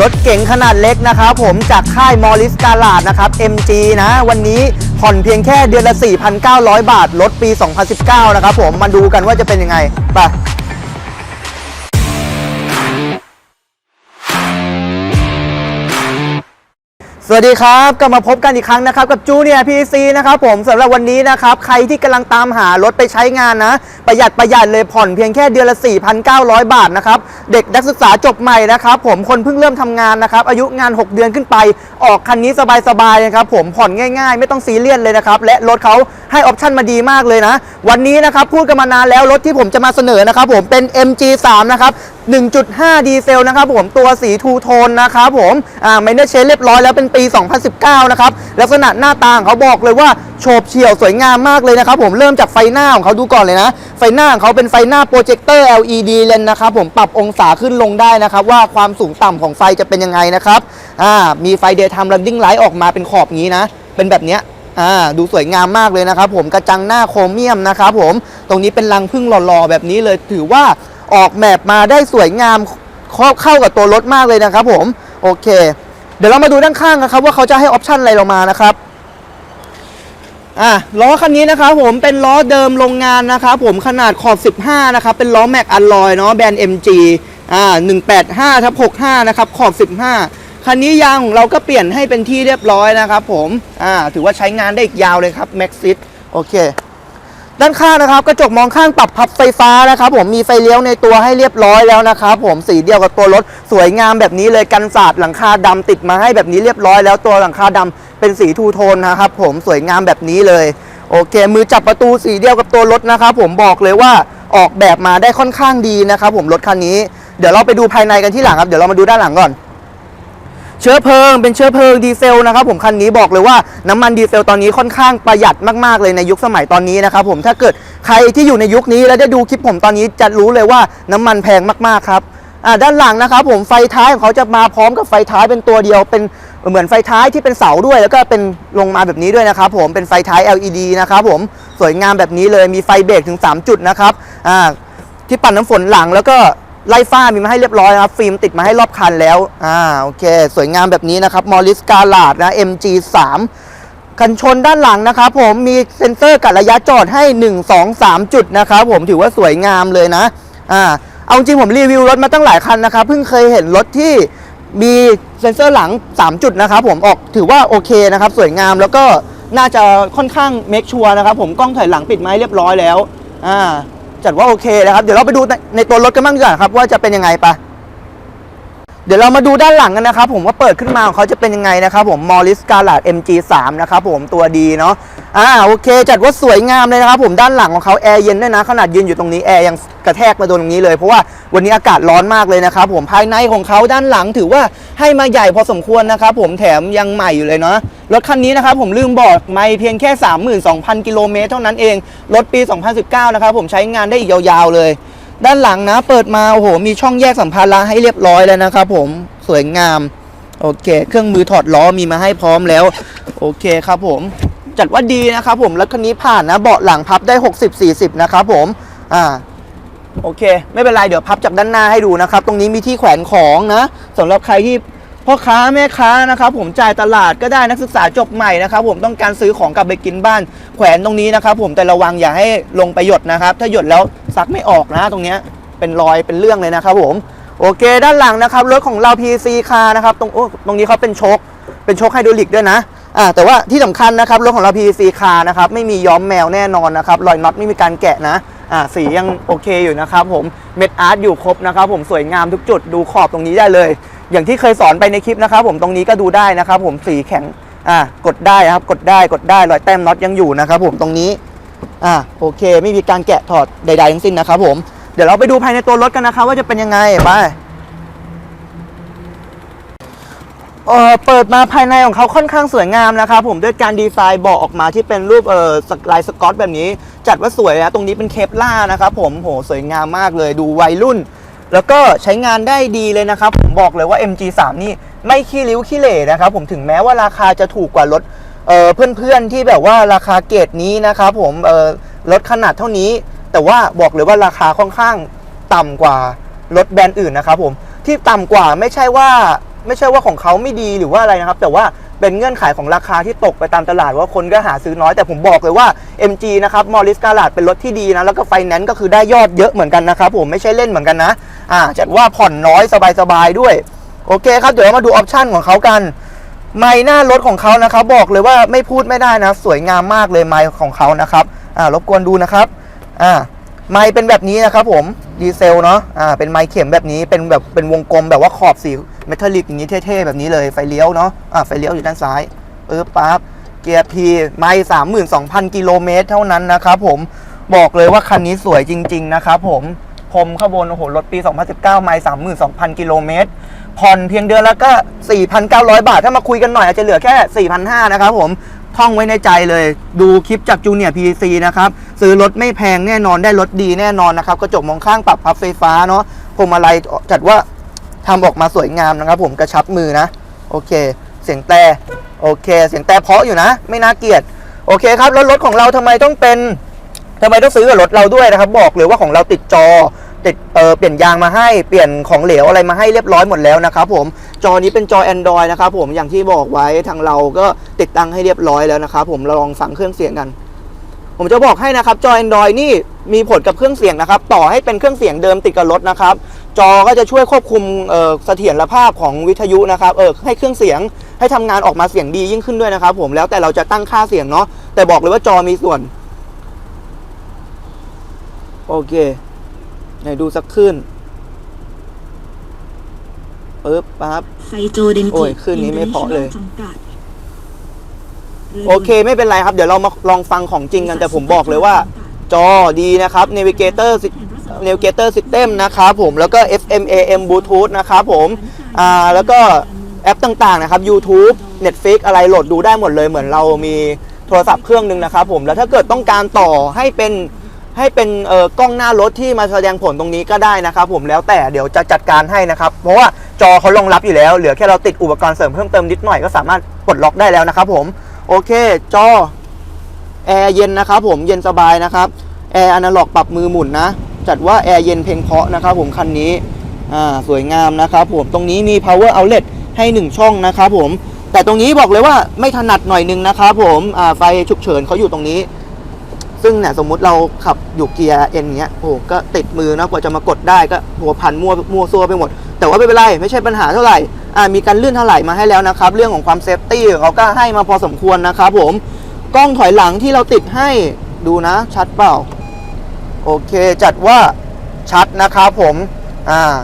รถเก๋งขนาดเล็กนะครับผมจากค่ายมอริสกาลาดนะครับ MG นะ วันนี้ผ่อนเพียงแค่เดือนละ 4,900 บาท รถปี 2019 นะครับผมมาดูกันว่าจะเป็นยังไงไป วัสดีครับกลับมาพบกันอีกครั้งนะครับกับจูเนียพีซีนะครับผมสำหรับวันนี้นะครับใครที่กำลังตามหารถไปใช้งานนะ ประหยัดประหยัดเลยผ่อนเพียงแค่เดือนละ 4,900 บาทนะครับเด็กนักศึกษาจบใหม่นะครับผมคนเพิ่งเริ่มทำงานนะครับอายุงาน 6 เดือนขึ้นไป ออกคันนี้สบายๆนะครับผมผ่อนง่ายๆ ไม่ต้องซีเรียสเลยนะครับและรถเขาให้ออปชั่นมาดีมากเลยนะ วันนี้นะครับพูดกันมานานแล้วรถที่ผมจะมาเสนอนะครับผมเป็น MG3 นะครับ1.5 ดีเซลนะครับผมตัวสีทูโทนนะครับผมอ่าไม่ได้เชนเรียบร้อยแล้วเป็นปี 2019 นะครับลักษณะหน้าตาของเขาบอกเลยว่าโฉบเฉี่ยวสวยงามมากเลยนะครับผมเริ่มจากไฟหน้าของเขาดูก่อนเลยนะ ไฟหน้าของเขาเป็นไฟหน้าโปรเจคเตอร์ LED เลนนะครับผมปรับองศาขึ้นลงได้นะครับว่าความสูงต่ำของไฟจะเป็นยังไงนะครับอ่ามีไฟ daytime running light ออกมาเป็นขอบงี้นะ เป็นแบบเนี้ยอ่าดูสวยงามมากเลยนะครับผมกระจังหน้าโครเมียมนะครับผมตรงนี้เป็นรังพึ่งหล่อๆแบบนี้เลยถือว่า ออกแบบมาได้สวยงามเข้าเข้ากับตัวรถมากเลยนะครับผมโอเค เดี๋ยวเรามาดูด้านข้างนะครับว่าเขาจะให้ออปชันอะไรเรามานะครับอะล้อคันนี้นะครับผมเป็นล้อเดิมโรงงานนะครับผมขนาดขอบ 15 นะครับ เป็นล้อแม็กอัลลอยเนาะแบรนด์ MG อ่า185ทับ65 นะครับ ขอบ 15 คันนี้ยางของเราก็เปลี่ยนให้เป็นที่เรียบร้อยนะครับผมอ่าถือว่าใช้งานได้อีกยาวเลยครับ Maxit โอเค ด้านข้างนะครับกระจกมองข้างปรับพับไฟฟ้านะครับผมมีไฟเลี้ยวในตัวให้เรียบร้อยแล้วนะครับผมสีเดียวกับตัวรถสวยงามแบบนี้เลยกันสาดหลังคาดำติดมาให้แบบนี้เรียบร้อยแล้วตัวหลังคาดำเป็นสีทูโทนนะครับผมสวยงามแบบนี้เลยโอเค มือจับประตูสีเดียวกับตัวรถนะครับผมบอกเลยว่าออกแบบมาได้ค่อนข้างดีนะครับผมรถคันนี้ เดี๋ยวเราไปดูภายในกันที่หลังครับเดี๋ยวเรามาดูด้านหลังก่อน เชื้อเพลิงเป็นเชื้อเพลิงดีเซลนะครับผมคันนี้บอกเลยว่าน้ำมันดีเซลตอนนี้ค่อนข้างประหยัดมากๆเลยในยุคสมัยตอนนี้นะครับผมถ้าเกิดใครที่อยู่ในยุคนี้แล้วได้ดูคลิปผมตอนนี้จะรู้เลยว่าน้ำมันแพงมากๆครับอ่าด้านหลังนะครับผมไฟท้ายของเขาจะมาพร้อมกับไฟท้ายเป็นตัวเดียวเป็นเหมือนไฟท้ายที่เป็นเสาด้วย แล้วก็เป็นลงมาแบบนี้ด้วยนะครับผมเป็นไฟท้าย LED นะครับผมสวยงามแบบนี้เลยมีไฟเบรกถึง 3 จุดนะครับอ่าที่ปั่นน้ำฝนหลังแล้วก็ ไล่ฝ้ามีมาให้เรียบร้อยนะครับ ฟิล์มติดมาให้รอบคันแล้ว อ่า โอเค สวยงามแบบนี้นะครับมอริสกาลาดนะ MG3 กันชนด้านหลังนะครับผมมีเซ็นเซอร์กัดระยะจอดให้ 1 2 3 จุดนะครับผมถือว่าสวยงามเลยนะ อ่า เอาจริงผมรีวิวรถมาตั้งหลายคันนะครับเพิ่งเคยเห็นรถที่มีเซ็นเซอร์หลัง 3 จุดนะครับผมออกถือว่าโอเคนะครับ สวยงามแล้วก็น่าจะค่อนข้างเมคชัวร์นะครับผมกล้องถอยหลังปิดไม้เรียบร้อยแล้ว อ่า จัดว่าโอเคนะครับเดี๋ยวเราไปดูในในตัวรถกันบ้างดีกว่าครับว่าจะเป็นยังไงปะเดี๋ยวเรามาดูด้านหลังกันนะครับผมว่าเปิดขึ้นมาของเขาจะเป็นยังไงนะครับผม Morris g a l a d MG3 นะครับผมตัวดีเนาะ อ่าโอเค จัดว่าสวยงามเลยนะครับผมด้านหลังของเขาแอร์เย็นด้วยนะขนาดยืนอยู่ตรงนี้แอร์ยังกระแทกมาโดนตรงนี้เลยเพราะว่าวันนี้อากาศร้อนมากเลยนะครับผมภายในของเขาด้านหลังถือว่าให้มาใหญ่พอสมควรนะครับผมแถมยังใหม่อยู่เลยเนาะรถคันนี้นะครับผมลืมบอกไม่เพียงแค่ 32,000 กิโลเมตรเท่านั้นเองรถปี 2019 นะครับผมใช้งานได้อีกยาวๆเลย ด้านหลังนะ เปิดมาโอ้โหมีช่องแยกสัมภาระให้เรียบร้อยแล้วนะครับผมสวยงามโอเค เครื่องมือถอดล้อมีมาให้พร้อมแล้ว โอเคครับผม จัดว่าดีนะครับผมรถคันนี้ผ่านนะเบาะหลังพับได้ 60-40 นะครับผมอ่าโอเค ไม่เป็นไร เดี๋ยวพับจากด้านหน้าให้ดูนะครับ ตรงนี้มีที่แขวนของนะสำหรับใครที่พ่อค้าแม่ค้านะครับผมจ่ายตลาดก็ได้นักศึกษาจบใหม่นะครับผมต้องการซื้อของกลับไปกินบ้าน แขวนตรงนี้นะครับผมแต่ระวังอย่าให้ลงไปหยดนะครับ ถ้าหยดแล้วซักไม่ออกนะ ตรงเนี้ยเป็นรอยเป็นเรื่องเลยนะครับผมโอเค ด้านหลังนะครับรถของเรา PC คานะครับตรงโอ้ตรงนี้เขาเป็นโชคเป็นโชคไฮดรอลิกด้วยนะ อ่าแต่ว่าที่สำคัญนะครับรถของเรา PC คานะครับไม่มีย้อมแมวแน่นอนนะครับรอยน็อตไม่มีการแกะนะอ่าสียังโอเคอยู่นะครับผมเม็ดอาร์ตอยู่ครบนะครับผมสวยงามทุกจุดดูขอบตรงนี้ได้เลย อย่างที่เคยสอนไปในคลิปนะครับผมตรงนี้ก็ดูได้นะครับผมสีแข็งอ่ากดได้ครับกดได้กดได้รอยแต้มน็อตยังอยู่นะครับผมตรงนี้อ่าโอเค ไม่มีการแกะถอดใดๆทั้งสิ้นนะครับผมเดี๋ยวเราไปดูภายในตัวรถกันนะครับว่าจะเป็นยังไงไป เอ่อเปิดมาภายในของเขาค่อนข้างสวยงามนะครับผมด้วยการดีไซน์เบาะออกมาที่เป็นรูปเอ่อลายสกอตแบบนี้ จัดว่าสวยนะตรงนี้เป็นเคปล่านะครับผมโหสวยงามมากเลยดูวัยรุ่น แล้วก็ใช้งานได้ดีเลยนะครับ ผมบอกเลยว่า MG3 นี่ไม่ขี้ริ้วขี้เหร่นะครับผมถึงแม้ว่าราคาจะถูกกว่ารถเอ่อเพื่อนๆที่แบบว่าราคาเกรดนี้นะครับผมเอ่อรถขนาดเท่านี้ แต่ว่าบอกเลยว่าราคาค่อนข้างต่ำกว่ารถแบรนด์อื่นนะครับผมที่ต่ำกว่าไม่ใช่ว่า ไม่ใช่ว่าของเขาไม่ดีหรือว่าอะไรนะครับ แต่ว่าเป็นเงื่อนไขของราคาที่ตกไปตามตลาดว่าคนก็หาซื้อน้อยแต่ผมบอกเลยว่า MG นะครับมอริสกาลาดเป็นรถที่ดีนะ แล้วก็ไฟแนนซ์ก็คือได้ยอดเยอะเหมือนกันนะครับผมไม่ใช่เล่นเหมือนกันนะ อ่าจัดว่าผ่อนน้อยสบายๆด้วย โอเคครับเดี๋ยวเรามาดูออปชันของเขากันไม้หน้ารถของเขานะครับบอกเลยว่าไม่พูดไม่ได้นะ สวยงามมากเลยไม้ของเขานะครับอ่ารบกวนดูนะครับอ่าไม้เป็นแบบนี้นะครับผมดีเซลเนาะอ่าเป็นไม้เข็มแบบนี้เป็นแบบเป็นวงกลมแบบว่าขอบสี เมทัลลิกอย่างนี้เท่ๆแบบนี้เลยไฟเลี้ยวเนาะอ่าไฟเลี้ยวอยู่ด้านซ้ายปึ๊บปั๊บเกียร์พีไม้สามหมื่นสองพันกิโลเมตรเท่านั้นนะครับผมบอกเลยว่าคันนี้สวยจริง ๆ นะครับผมพรมข้างบนโอ้โหรถปี 2019 ไม้32,000 กิโลเมตร ผ่อนเพียงเดือนละก็ 4,900 บาท ถ้ามาคุยกันหน่อยอาจจะเหลือแค่ 4,500 นะครับผม ท่องไว้ในใจเลย ดูคลิปจากจูเนียร์พีซีนะครับ ซื้อรถไม่แพงแน่นอนได้รถดีแน่นอนนะครับ กระจกมองข้างปรับพับไฟฟ้าเนาะพวงมาลัยจัดว่า ทำออกมาสวยงามนะครับ ผมกระชับมือนะ โอเค เสียงแต่โอเค เสียงแต่เพาะอยู่นะ ไม่น่าเกลียด โอเคครับแล้วรถของเราทำไมต้องเป็นทำไมต้องซื้อกับรถเราด้วยนะครับ บอกเลยว่าของเราติดจอติดเออเปลี่ยนยางมาให้เปลี่ยนของเหลวอะไรมาให้เรียบร้อยหมดแล้วนะครับผมจอนี้เป็นจอ Android นะครับผมอย่างที่บอกไว้ทางเราก็ติดตั้งให้เรียบร้อยแล้วนะครับผมเราลองฟังเครื่องเสียงกัน ผมจะบอกให้นะครับจอ Android นี่มีผลกับเครื่องเสียงนะครับ ต่อให้เป็นเครื่องเสียงเดิมติดกับรถนะครับ จอก็จะช่วยควบคุมเอ่อเสถียรภาพของวิทยุนะครับเออให้เครื่องเสียงให้ทำงานออกมาเสียงดียิ่งขึ้นด้วยนะครับผมแล้วแต่เราจะตั้งค่าเสียงเนาะแต่บอกเลยว่าจอมีส่วน โอเคไหนดูสักขึ้นปึ๊บปั๊บไซโจเดนโอ้กิยขึ้นนี้ไม่เพราะเลยจำกัดโอเคไม่เป็นไรครับ เดี๋ยวเรามาลองฟังของจริงกันแต่ผมบอกเลยว่า จอดีนะครับ Navigator Navigator System นะครับผมแล้วก็ FM AM Bluetooth นะครับผมอ่าแล้วก็แอปต่างๆนะครับ YouTube Netflix อะไรโหลดดูได้หมดเลยเหมือนเรามีโทรศัพท์เครื่องหนึ่งนะครับผมแล้วถ้าเกิดต้องการต่อให้เป็นให้เป็นเอ่อกล้องหน้ารถที่มาแสดงผลตรงนี้ก็ได้นะครับผมแล้วแต่เดี๋ยวจะจัดการให้นะครับ เพราะว่าจอเขารองรับอยู่แล้ว เหลือแค่เราติดอุปกรณ์เสริมเพิ่มเติมนิดหน่อยก็สามารถปลดล็อกได้แล้วนะครับผมโอเคจอแอร์เย็นนะครับผมเย็นสบายนะครับแอร์อนาล็อกปรับมือหมุนนะ จัดว่าแอร์เย็นเพลงเพาะนะครับผมคันนี้อ่าสวยงามนะครับผมตรงนี้มี power outlet ให้ 1 ช่องนะครับผมแต่ตรงนี้บอกเลยว่าไม่ถนัดหน่อยนึงนะครับผมอ่าไฟฉุกเฉินเขาอยู่ตรงนี้ ซึ่งเนี่ยสมมุติเราขับอยู่เกียร์เอ็นเงี้ยโอ้ก็ติดมือนะกว่าจะมากดได้ก็หัวพันมั่วมั่วซัวไปหมด แต่ว่าไม่เป็นไรไม่ใช่ปัญหาเท่าไหร่อ่ามีการลื่นเท่าไหร่มาให้แล้วนะครับ เรื่องของความเซฟตี้เขาก็ให้มาพอสมควรนะครับผมกล้องถอยหลังที่เราติดให้ดูนะชัดเปล่า โอเคจัดว่าชัดนะครับผมอ่า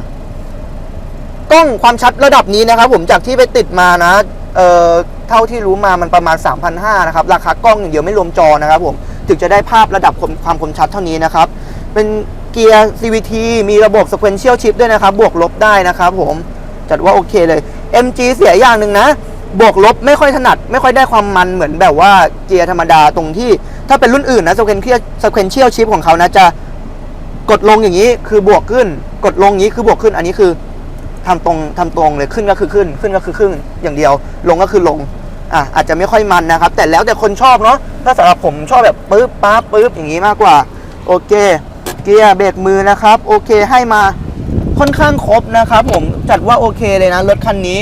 กล้องความชัดระดับนี้นะครับ ผมจากที่ไปติดมานะเอ่อเท่าที่รู้มามันประมาณ 3,500นะครับราคากล้องอย่างเดียวไม่รวมจอนะครับผมถึงจะได้ภาพระดับความความคมชัดเท่านี้นะครับ เป็นเกียร์ CVT มีระบบ sequential shift ด้วยนะครับ บวกลบได้นะครับผมจัดว่าโอเคเลย MG เสียอย่างหนึ่งนะ บวกลบไม่ค่อยถนัด ไม่ค่อยได้ความมันเหมือนแบบว่าเกียร์ธรรมดาตรงที่ ถ้าเป็นรุ่นอื่นนะ sequential sequential shift ของเขานะจะกดลงอย่างนี้คือบวกขึ้น กดลงนี้คือบวกขึ้น อันนี้คือทำตรงทำตรงเลยขึ้นก็คือขึ้น ขึ้นก็คือขึ้นอย่างเดียว ลงก็คือลงอะอาจจะไม่ค่อยมันนะครับ แต่แล้วแต่คนชอบเนาะถ้าสำหรับผมชอบแบบปึ๊บปั๊บปึ๊บอย่างนี้มากกว่า โอเค เกียร์เบรกมือนะครับ โอเคให้มาค่อนข้างครบนะครับ ผมจัดว่าโอเคเลยนะรถคันนี้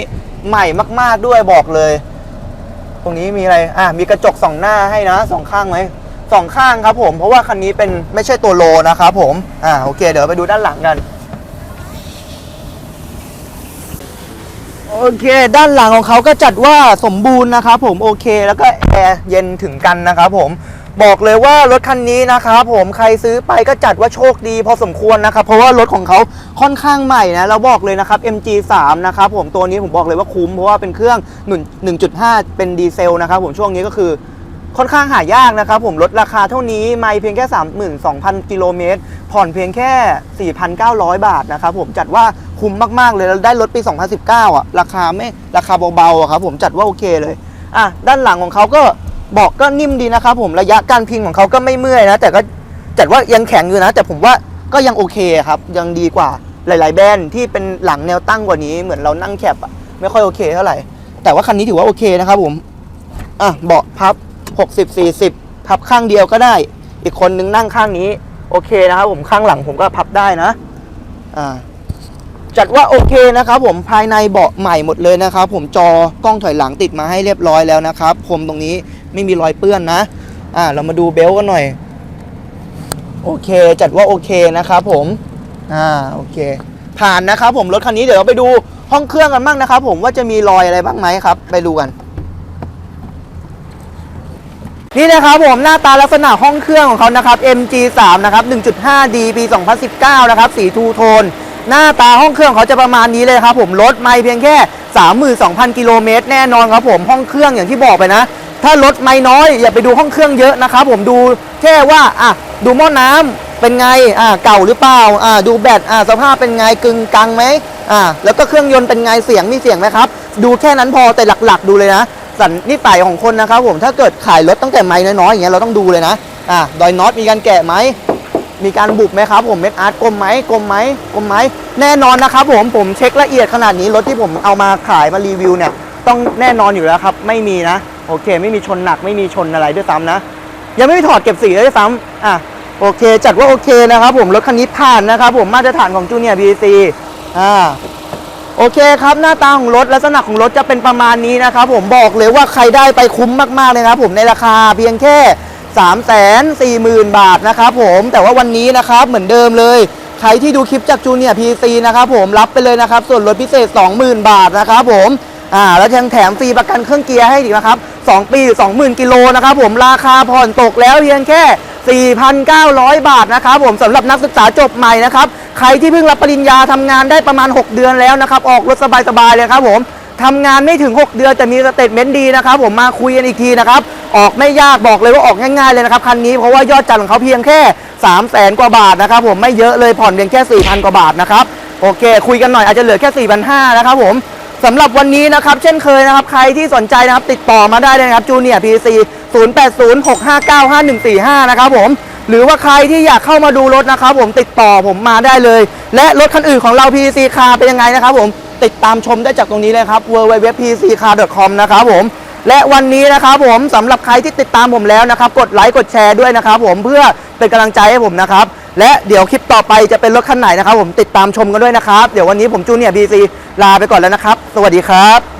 ใหม่มาก ๆด้วยบอกเลย ตรงนี้มีอะไรอะมีกระจกสองหน้าให้นะสองข้างไหมสองข้างครับผมเพราะว่าคันนี้เป็นไม่ใช่ตัวโลนะครับผมอ่าโอเค เดี๋ยวไปดูด้านหลังกันโอเค ด้านหลังของเขาก็จัดว่าสมบูรณ์นะครับผมโอเค แล้วก็แอร์เย็นถึงกันนะครับผม บอกเลยว่ารถคันนี้นะครับผมใครซื้อไปก็จัดว่าโชคดี พอสมควรนะครับเพราะว่ารถของเขาค่อนข้างใหม่นะเราบอกเลยนะครับ MG3 นะครับผมตัวนี้ผมบอกเลยว่าคุ้มเพราะว่าเป็นเครื่อง1.5 เป็นดีเซลนะครับผมช่วงนี้ก็คือค่อนข้างหายากนะครับผมลดราคาเท่านี้ไม่เพียงแค่ 32,000 กิโลเมตร ผ่อนเพียงแค่ 4,900 บาทนะครับผมจัดว่าคุ้มมาก ๆ เลยแล้วได้รถปี 2019 อะ ราคาไม่ราคาเบาๆครับผมจัดว่าโอเคเลย อะ ด้านหลังของเขาก็ เบอกก็นิ่มดีนะครับผมระยะการพิงของเขาก็ไม่เมื่อยนะ แต่ก็จัดว่ายังแข็งอยู่นะ แต่ผมว่าก็ยังโอเคครับ ยังดีกว่าหลาย ๆ แบรนด์ที่เป็นหลังแนวตั้งกว่านี้เหมือนเรานั่งแคปอะไม่ค่อยโอเคเท่าไหร่ แต่ว่าคันนี้ถือว่าโอเคนะครับผมอะเบาะพับ 60 40 พับข้างเดียวก็ได้ อีกคนนึงนั่งข้างนี้ โอเคนะครับผมข้างหลังผมก็พับได้นะอ่าจัดว่าโอเคนะครับผมภายในเบาะใหม่หมดเลยนะครับ ผมจอกล้องถอยหลังติดมาให้เรียบร้อยแล้วนะครับผมตรงนี้ ไม่มีรอยเปื้อนนะ อ่า เรามาดูเบลต์กันหน่อย โอเค จัดว่าโอเคนะครับผม อ่า โอเค ผ่านนะครับผม รถคันนี้เดี๋ยวเราไปดูห้องเครื่องกันบ้างนะครับผมว่าจะมีรอยอะไรบ้างไหมครับ ไปดูกันนี่นะครับผมหน้าตาลักษณะห้องเครื่องของเขานะครับ MG3 นะครับ 1.5D ปี 2019 นะครับ สีทูโทน หน้าตาห้องเครื่องเขาจะประมาณนี้เลยครับผม รถไม่เพียงแค่ 32,000 กิโลเมตรแน่นอนครับผม ห้องเครื่องอย่างที่บอกไปนะ ถ้ารถไม่น้อย อย่าไปดูห้องเครื่องเยอะนะครับผมดูแค่ว่าอะดูหม้อน้ำเป็นไงอะเก่าหรือเปล่าอะดูแบตอะสภาพเป็นไงกึงกังไหมอะแล้วก็เครื่องยนต์เป็นไงเสียงมีเสียงไหมครับ ดูแค่นั้นพอแต่หลักๆ ดูเลยนะสันนิสัยของคนนะครับผมถ้าเกิดขายรถตั้งแต่ไม้น้อยๆอย่างเงี้ยเราต้องดูเลยนะอะดอยน็อตมีการแกะไหมมีการบุบไหมครับผมเม็ดอาร์ตกลมไหมกลมไหมกลมไหมแน่นอนนะครับผมผมเช็คละเอียดขนาดนี้รถที่ผมเอามาขายมารีวิวเนี่ยต้องแน่นอนอยู่แล้วครับ ไม่มีนะ โอเค ไม่มีชนหนักไม่มีชนอะไรด้วยซ้ำนะ ยังไม่มีถอดเก็บสีด้วยซ้ำอะโอเค จัดว่าโอเคนะครับผมรถคันนี้ผ่านนะครับผมมาตรฐานของจูเนียร์บีซีอ่าโอเคครับหน้าตาของรถลักษณะของรถจะเป็นประมาณนี้นะครับผมบอกเลยว่าใครได้ไปคุ้มมากๆเลยนะครับผมในราคาเพียงแค่ 3 4 0 0 0 0 บาทนะครับผมแต่ว่าวันนี้นะครับเหมือนเดิมเลยใครที่ดูคลิปจากจูเนียร์พีซีนะครับผมรับไปเลยนะครับส่วนลดพิเศษ 20,000 บาทนะครับผม อ่าแล้วยังแถมฟรีประกันเครื่องเกียร์ให้อีกนะครับ2 ปี 20,000 กิโลนะครับผมราคาผ่อนตกแล้วเพียงแค่ 4,900 บาทนะครับผมสำหรับนักศึกษาจบใหม่นะครับใครที่เพิ่งรับปริญญาทำงานได้ประมาณ 6 เดือนแล้วนะครับออกรถสบายๆเลยครับผมทำงานไม่ถึง 6 เดือนแต่มีสเตทเมนต์ดีนะครับผมมาคุยกันอีกทีนะครับออกไม่ยากบอกเลยว่าออกง่ายๆเลยนะครับคันนี้เพราะว่ายอดจัดของเขาเพียงแค่ 3 0 0แสนกว่าบาทนะครับผมไม่เยอะเลยผ่อนเพียงแค่ 4,000 กว่าบาทนะครับโอเค คุยกันหน่อยอาจจะเหลือแค่ 4,500นะครับผม สำหรับวันนี้นะครับเช่นเคยนะครับ ใครที่สนใจนะครับติดต่อมาได้เลยนะครับจูเนียร์พีซี0806595145 นะครับผม หรือว่าใครที่อยากเข้ามาดูรถนะครับผมติดต่อผมมาได้เลย และรถคันอื่นของเรา PCC Car เป็นยังไงนะครับผมติดตามชมได้จากตรงนี้เลยครับ www.pccar.com นะครับผมและวันนี้นะครับผมสำหรับใครที่ติดตามผมแล้วนะครับ กดไลค์กดแชร์ด้วยนะครับผมเพื่อเป็นกำลังใจให้ผมนะครับ และเดี๋ยวคลิปต่อไปจะเป็นรถคันไหนนะครับ ผมติดตามชมกันด้วยนะครับ เดี๋ยววันนี้ผมจูเนียร์ BC ลาไปก่อนแล้วนะครับ สวัสดีครับ